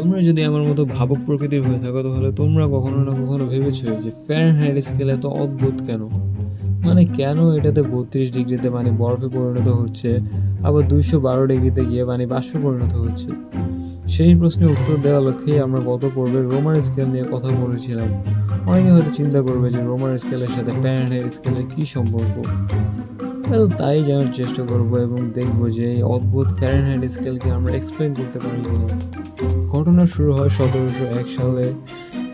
তোমরা যদি আমার মতো ভাবক প্রকৃতির হয়ে থাকো তাহলে তোমরা কখনো না কখনো ভেবেছো যে ফ্যারেনহাইট স্কেল এত অদ্ভুত কেন? মানে কেন এটাতে বত্রিশ ডিগ্রিতে মানে বরফে পরিণত হচ্ছে আবার দুইশো বারো ডিগ্রিতে গিয়ে মানে বাষ্পে পরিণত হচ্ছে? সেই প্রশ্নের উত্তর দেওয়ার লক্ষ্যেই আমরা গত পর্বে রোমার স্কেল নিয়ে কথা বলেছিলাম। অনেকে হয়তো চিন্তা করবে যে রোমার স্কেলের সাথে ফ্যারেনহাইট স্কেলের কী সম্পর্ক? Well, তাই জানার চেষ্টা করব এবং দেখব যে এই অদ্ভুত ফ্যারেনহাইট স্কেলকে আমরা এক্সপ্লেন করতে পারি কিনা। ঘটনা শুরু হয় সতেরোশো এক সালে।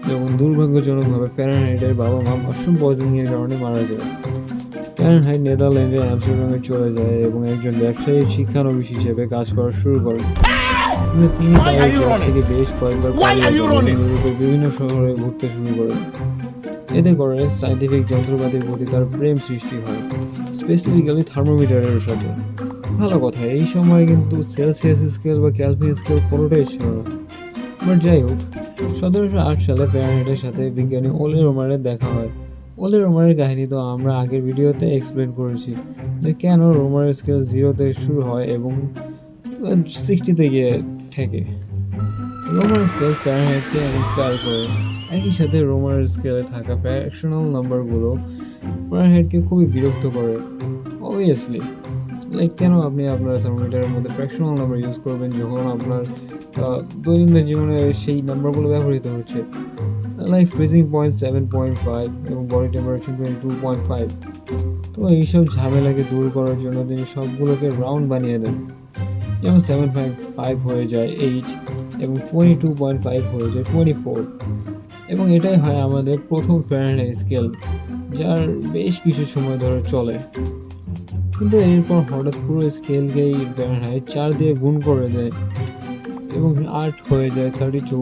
যখন দুর্ভাগ্যজনকভাবে ফ্যারেনহাইটের বাবা মা মাশরুম পয়জনিংয়ের কারণে মারা যায়। ফ্যারেনহাইট নেদারল্যান্ডে অ্যামস্টারডামে চলে যায় এবং একজন ব্যবসায়ী শিক্ষানবিশ হিসেবে কাজ করা শুরু করেন কিন্তু তিনি তার থেকে বেশ কয়েকবার ইউরোপের বিভিন্ন শহরে ঘুরতে শুরু করেন এতে করে সাইন্টিফিক যন্ত্রপাতির প্রতি তার প্রেম সৃষ্টি হয় স্পেসিফিক্যালি থার্মোমিটারের সাথে। ভালো কথা এই সময় কিন্তু সেলসিয়াস স্কেল বা ক্যালভিন স্কেল কোনোটাই ছিল না। বাট যাই হোক, সতেরোশো আট সালে প্যারানাইটের সাথে বিজ্ঞানী ওলে রোমারের দেখা হয়। ওলে রোমারের কাহিনী তো আমরা আগের ভিডিওতে এক্সপ্লেন করেছি যে কেন রোমারের স্কেল জিরোতে শুরু হয় এবং সিক্সটিতে গিয়ে ঠেকে। রোমার স্কেল ফ্যারানহাইটকে ইন্সপায়ার করে। একই সাথে রোমার স্কেলে থাকা ফ্র্যাকশনাল নাম্বারগুলো ফ্যারানহাইটকে খুবই বিরক্ত করে অবভিয়াসলি লাইক কেন আপনি আপনার থার্মোমিটারের মধ্যে ফ্র্যাকশনাল নাম্বার ইউজ করবেন যখন আপনার দৈনন্দিন জীবনে সেই নাম্বারগুলো ব্যবহৃত হচ্ছে? Like freezing point seven point five এবং body temperature two point five তো এইসব ঝামেলাকে দূর করার জন্য তিনি সবগুলোকে রাউন্ড বানিয়ে দেন। যেমন সেভেন ফাইভ ফাইভ হয়ে যায় এইট এবং টোয়েন্টি টু পয়েন্ট ফাইভ হয়ে যায় টোয়েন্টি ফোর এবং এটাই হয় আমাদের প্রথম ফ্যারেনহাইট স্কেল যার বেশ কিছু সময় ধরে চলে। কিন্তু এরপর হঠাৎ পুরো স্কেলকেই ফ্যারেনহাইট চার দিয়ে গুণ করে দেয় এবং আট হয়ে যায় থার্টি টু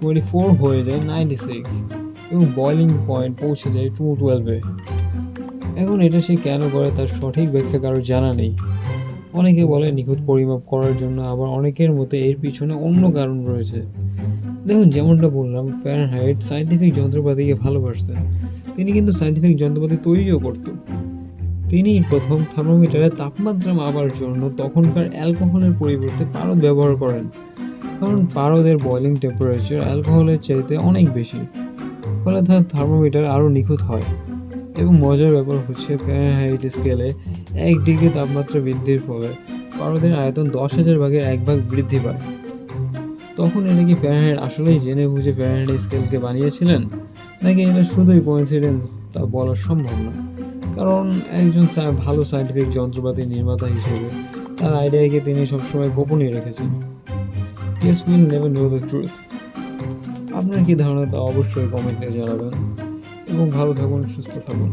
টোয়েন্টি ফোর হয়ে যায় নাইনটি সিক্স এবং বয়লিং পয়েন্ট পৌঁছে যায় টু টুয়েলভে এখন এটা সে কেন করে তার সঠিক ব্যাখ্যা কারোর জানা নেই। অনেকে বলে নিখুঁত পরিমাপ করার জন্য, আবার অনেকের মতে এর পিছনে অন্য কারণ রয়েছে। দেখুন, যেমনটা বললাম ফ্যারেনহাইট সাইন্টিফিক যন্ত্রপাতিকে ভালোবাসতেন। তিনি কিন্তু সাইন্টিফিক যন্ত্রপাতি তৈরিও করতেন। তিনি প্রথম থার্মোমিটারে তাপমাত্রা মাপার জন্য তখনকার অ্যালকোহলের পরিবর্তে পারদ ব্যবহার করেন। কারণ পারদের বয়লিং টেম্পারেচার অ্যালকোহলের চাইতে অনেক বেশি। ফলে তার থার্মোমিটার আরও নিখুঁত হয় এবং মজার ব্যাপার হচ্ছে ফ্যারেনহাইট স্কেলে এক ডিগ্রি তাপমাত্রা বৃদ্ধির ফলে পারদের আয়তন দশ হাজার ভাগের এক ভাগ বৃদ্ধি পায়। তখন এটা কি ফ্যারেনহাইট আসলেই জেনে বুঝে ফ্যারেনহাইট স্কেলকে বানিয়েছিলেন? নাকি এটা শুধুই কোইন্সিডেন্স তা বলা সম্ভব না কারণ একজন ভালো সাইন্টিফিক যন্ত্রপাতি নির্মাতা হিসেবে তার আইডিয়াকে তিনি সবসময় গোপনীয় রেখেছেন। Yes will never know the truth আপনার কী ধারণা তা অবশ্যই কমেন্টে জানাবেন। এবং ভালো থাকুন, সুস্থ থাকুন।